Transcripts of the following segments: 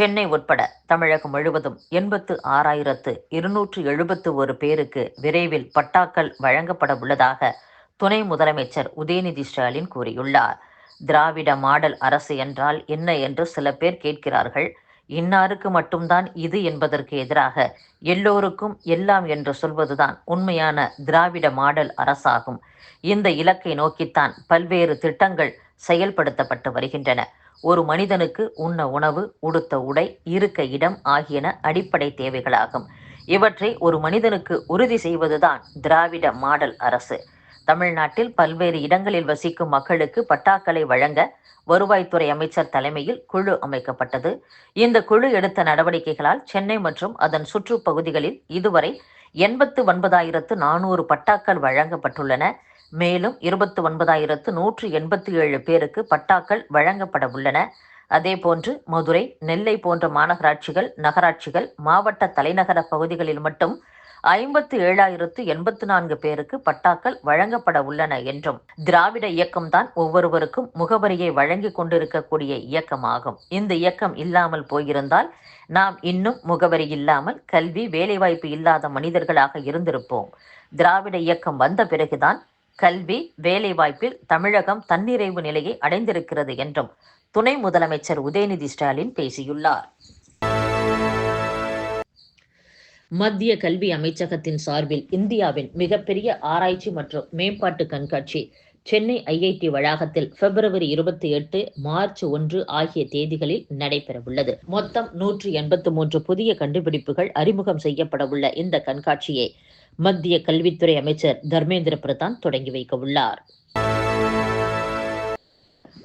சென்னை உட்பட தமிழகம் முழுவதும் எண்பத்து ஆறாயிரத்து இருநூற்று எழுபத்து ஒரு பேருக்கு விரைவில் பட்டாக்கள் வழங்கப்பட உள்ளதாக துணை முதலமைச்சர் உதயநிதி ஸ்டாலின் கூறியுள்ளார். திராவிட மாடல் அரசு என்றால் என்ன என்று சில பேர் கேட்கிறார்கள். இன்னாருக்கு மட்டும்தான் இது என்பதற்கு எதிராக எல்லோருக்கும் எல்லாம் என்று சொல்வதுதான் உண்மையான திராவிட மாடல் அரசாகும். இந்த இலக்கை நோக்கித்தான் பல்வேறு திட்டங்கள் செயல்படுத்தப்பட்டு வருகின்றன. ஒரு மனிதனுக்கு உண்ண உணவு உடுத்த உடை இருக்க இடம் ஆகியன அடிப்படை தேவைகளாகும். இவற்றை ஒரு மனிதனுக்கு உறுதி செய்வதுதான் திராவிட மாடல் அரசு. தமிழ்நாட்டில் பல்வேறு இடங்களில் வசிக்கும் மக்களுக்கு பட்டாக்களை வழங்க வருவாய்த்துறை அமைச்சர் தலைமையில் குழு அமைக்கப்பட்டது. இந்த குழு எடுத்த நடவடிக்கைகளால் சென்னை மற்றும் அதன் சுற்றுப்பகுதிகளில் இதுவரை எண்பத்து ஒன்பதாயிரத்து நானூறு பட்டாக்கள் வழங்கப்பட்டுள்ளன. மேலும் இருபத்து ஒன்பதாயிரத்து நூற்று எண்பத்தி ஏழு பேருக்கு பட்டாக்கள் வழங்கப்பட உள்ளன. அதேபோன்று மதுரை நெல்லை போன்ற மாநகராட்சிகள் நகராட்சிகள் மாவட்ட தலைநகர பகுதிகளில் மட்டும் ஐம்பத்து ஏழாயிரத்து எண்பத்து நான்கு பேருக்கு பட்டாக்கள் வழங்கப்பட உள்ளன என்றும் திராவிட இயக்கம்தான் ஒவ்வொருவருக்கும் முகவரியை வழங்கி கொண்டிருக்கக்கூடிய இயக்கமாகும். இந்த இயக்கம் இல்லாமல் போயிருந்தால் நாம் இன்னும் முகவரி இல்லாமல் கல்வி வேலைவாய்ப்பு இல்லாத மனிதர்களாக இருந்திருப்போம். திராவிட இயக்கம் வந்த பிறகுதான் கல்வி வேலைவாய்ப்பில் தமிழகம் தன்னிறைவு நிலையை அடைந்திருக்கிறது என்றும் துணை முதலமைச்சர் உதயநிதி ஸ்டாலின் பேசியுள்ளார். மத்திய கல்வி அமைச்சகத்தின் சார்பில் இந்தியாவின் மிகப்பெரிய ஆராய்ச்சி மற்றும் மேம்பாட்டு கண்காட்சி சென்னை ஐஐடி வளாகத்தில் பிப்ரவரி இருபத்தி எட்டு மார்ச் ஒன்று ஆகிய தேதிகளில் நடைபெறவுள்ளது. மொத்தம் நூற்று எண்பத்து மூன்று புதிய கண்டுபிடிப்புகள் அறிமுகம் செய்யப்படவுள்ள இந்த கண்காட்சியை மத்திய கல்வித்துறை அமைச்சர் தர்மேந்திர பிரதான் தொடங்கி வைக்க உள்ளார்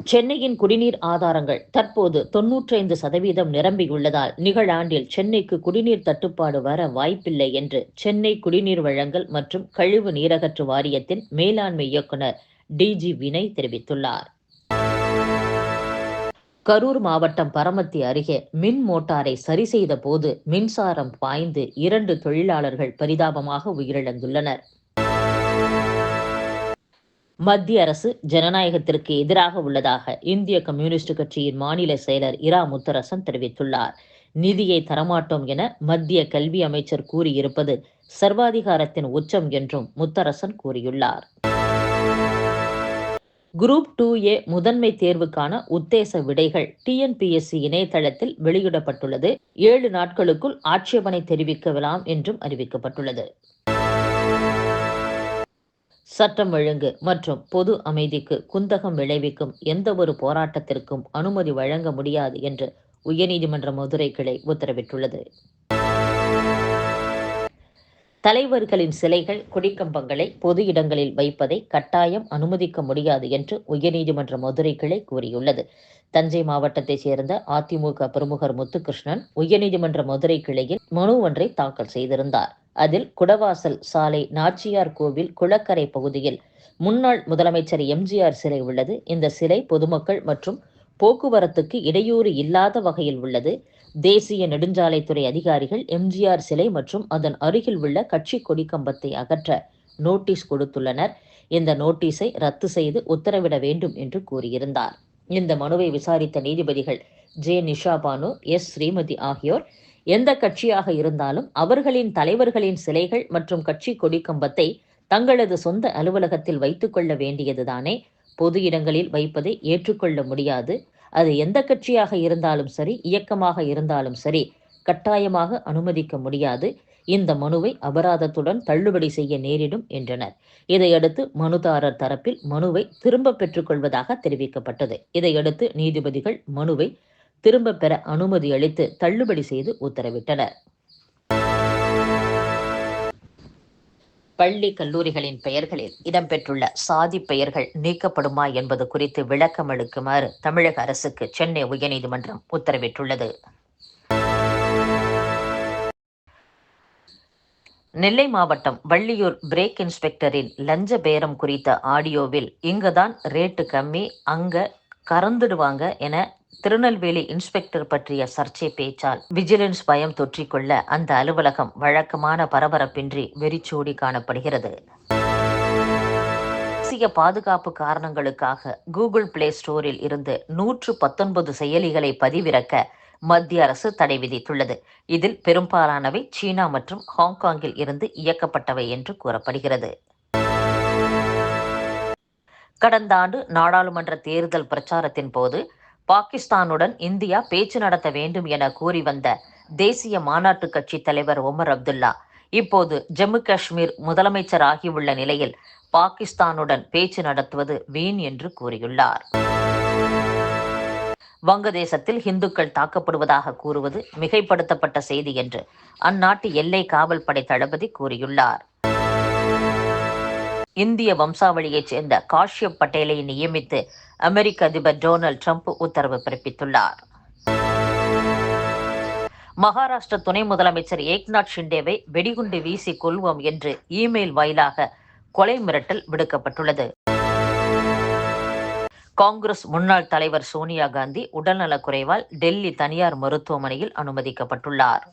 சென்னையின் குடிநீர் ஆதாரங்கள் தற்போது தொன்னூற்றைந்து சதவீதம் நிரம்பியுள்ளதால் நிகழாண்டில் சென்னைக்கு குடிநீர் தட்டுப்பாடு வர வாய்ப்பில்லை என்று சென்னை குடிநீர் வழங்கல் மற்றும் கழிவு நீரகற்று வாரியத்தின் மேலாண்மை இயக்குநர் டிஜி வினய் தெரிவித்துள்ளார். கரூர் மாவட்டம் பரமத்தி அருகே மின் மோட்டாரை சரி செய்த போது மின்சாரம் பாய்ந்து இரண்டு தொழிலாளர்கள் பரிதாபமாக உயிரிழந்துள்ளனர். மத்திய அரசு ஜனநாயகத்திற்கு எதிராக உள்ளதாக இந்திய கம்யூனிஸ்ட் கட்சியின் மாநில செயலர் இரா முத்தரசன் தெரிவித்துள்ளார். நிதியை தரமாட்டோம் என மத்திய கல்வி அமைச்சர் கூறியிருப்பது சர்வாதிகாரத்தின் உச்சம் என்றும் முத்தரசன் கூறியுள்ளார். குரூப் டூ ஏ முதன்மை தேர்வுக்கான உத்தேச விடைகள் டிஎன்பிஎஸ்சி இணையதளத்தில் வெளியிடப்பட்டுள்ளது. ஏழு நாட்களுக்குள் ஆட்சேபனை தெரிவிக்கலாம் என்றும் அறிவிக்கப்பட்டுள்ளது. சட்டம் ஒழுங்கு மற்றும் பொது அமைதிக்கு குந்தகம் விளைவிக்கும் எந்த ஒரு போராட்டத்திற்கும் அனுமதி வழங்க முடியாது என்று உயர்நீதிமன்ற மதுரை கிளை உத்தரவிட்டுள்ளது. தலைவர்களின் சிலைகள் கொடிக்கம்பங்களை பொது இடங்களில் வைப்பதை கட்டாயம் அனுமதிக்க முடியாது என்று உயர்நீதிமன்ற மதுரை கிளை கூறியுள்ளது. தஞ்சை மாவட்டத்தைச் சேர்ந்த அதிமுக பிரமுகர் முத்துகிருஷ்ணன் உயர்நீதிமன்ற மதுரை கிளையில் மனு ஒன்றை தாக்கல் செய்திருந்தார். அதில் குடவாசல் சாலை நாச்சியார் கோவில் குளக்கரை பகுதியில் முன்னாள் முதலமைச்சர் எம்ஜிஆர் சிலை உள்ளது. இந்த சிலை பொதுமக்கள் மற்றும் போக்குவரத்துக்கு இடையூறு இல்லாத வகையில் உள்ளது. தேசிய நெடுஞ்சாலைத்துறை அதிகாரிகள் எம்ஜிஆர் சிலை மற்றும் அதன் அருகில் உள்ள கட்சி கொடி கம்பத்தை அகற்ற நோட்டீஸ் கொடுத்துள்ளனர். இந்த நோட்டீஸை ரத்து செய்து உத்தரவிட வேண்டும் என்று கூறியிருந்தார். இந்த மனுவை விசாரித்த நீதிபதிகள் ஜே. நிஷா பானு எஸ். ஸ்ரீமதி ஆகியோர் எந்த கட்சியாக இருந்தாலும் அவர்களின் தலைவர்களின் சிலைகள் மற்றும் கட்சி கொடி கம்பத்தை தங்களது சொந்த அலுவலகத்தில் வைத்துக்கொள்ள வேண்டியதுதானே? பொது இடங்களில் வைப்பதை ஏற்றுக்கொள்ள முடியாது. அது எந்த கட்சியாக இருந்தாலும் சரி இயக்கமாக இருந்தாலும் சரி கட்டாயமாக அனுமதிக்க முடியாது. இந்த மனுவை அபராதத்துடன் தள்ளுபடி செய்ய நேரிடும் என்றனர். இதையடுத்து மனுதாரர் தரப்பில் மனுவை திரும்ப பெற்றுக்கொள்வதாக தெரிவிக்கப்பட்டது. இதையடுத்து நீதிபதிகள் மனுவை திரும்ப பெற அனுமதி அளித்து தள்ளுபடி செய்து உத்தரவிட்டனர். பள்ளி கல்லூரிகளின் பெயர்களில் இடம்பெற்றுள்ள சாதி பெயர்கள் நீக்கப்படுமா என்பது குறித்து விளக்கம் அளிக்குமாறு தமிழக அரசுக்கு சென்னை உயர்நீதிமன்றம் உத்தரவிட்டுள்ளது. நெல்லை மாவட்டம் வள்ளியூர் பிரேக் இன்ஸ்பெக்டரின் லஞ்ச பேரம் குறித்த ஆடியோவில் இங்குதான் ரேட்டு கம்மி அங்க கறந்துடுவாங்க என திருநெல்வேலி இன்ஸ்பெக்டர் பற்றிய சர்ச்சை பேச்சால் விஜிலன்ஸ் பயம் தொற்றிக்கொள்ள அந்த அலுவலகம் வழக்கமான பரபரப்பின்றி வெறிச்சோடி காணப்படுகிறது. தேசிய பாதுகாப்பு காரணங்களுக்காக கூகுள் பிளே ஸ்டோரில் இருந்து நூற்று பத்தொன்பது செயலிகளை பதிவிறக்க மத்திய அரசு தடை விதித்துள்ளது. இதில் பெரும்பாலானவை சீனா மற்றும் ஹாங்காங்கில் இருந்து இயக்கப்பட்டவை என்று கூறப்படுகிறது. கடந்த ஆண்டு நாடாளுமன்ற தேர்தல் பிரச்சாரத்தின் போது பாகிஸ்தானுடன் இந்தியா பேச்சு நடத்த வேண்டும் என கூறி வந்த தேசிய மாநாட்டு கட்சி தலைவர் ஒமர் அப்துல்லா. இப்போது ஜம்மு காஷ்மீர் முதலமைச்சர் ஆகியுள்ள நிலையில் பாகிஸ்தானுடன் பேச்சு நடத்துவது வீண் என்று கூறியுள்ளார். வங்கதேசத்தில் இந்துக்கள் தாக்கப்படுவதாக கூறுவது மிகைப்படுத்தப்பட்ட செய்தி என்று அந்நாட்டு எல்லை காவல் படை தளபதி கூறியுள்ளார். இந்திய வம்சாவளியைச் சேர்ந்த காஷ்யப் பட்டேலை நியமித்து அமெரிக்க அதிபர் டொனால்ட் ட்ரம்ப் உத்தரவு பிறப்பித்துள்ளார். மகாராஷ்டிர துணை முதலமைச்சர் ஏக்நாத் ஷிண்டேவை வெடிகுண்டு வீசி கொள்வோம் என்று இமெயில் வாயிலாக கொலை மிரட்டல் விடுக்கப்பட்டுள்ளது. காங்கிரஸ் முன்னாள் தலைவர் சோனியா காந்தி உடல்நலக் குறைவால் டெல்லி தனியார் மருத்துவமனையில் அனுமதிக்கப்பட்டுள்ளார்.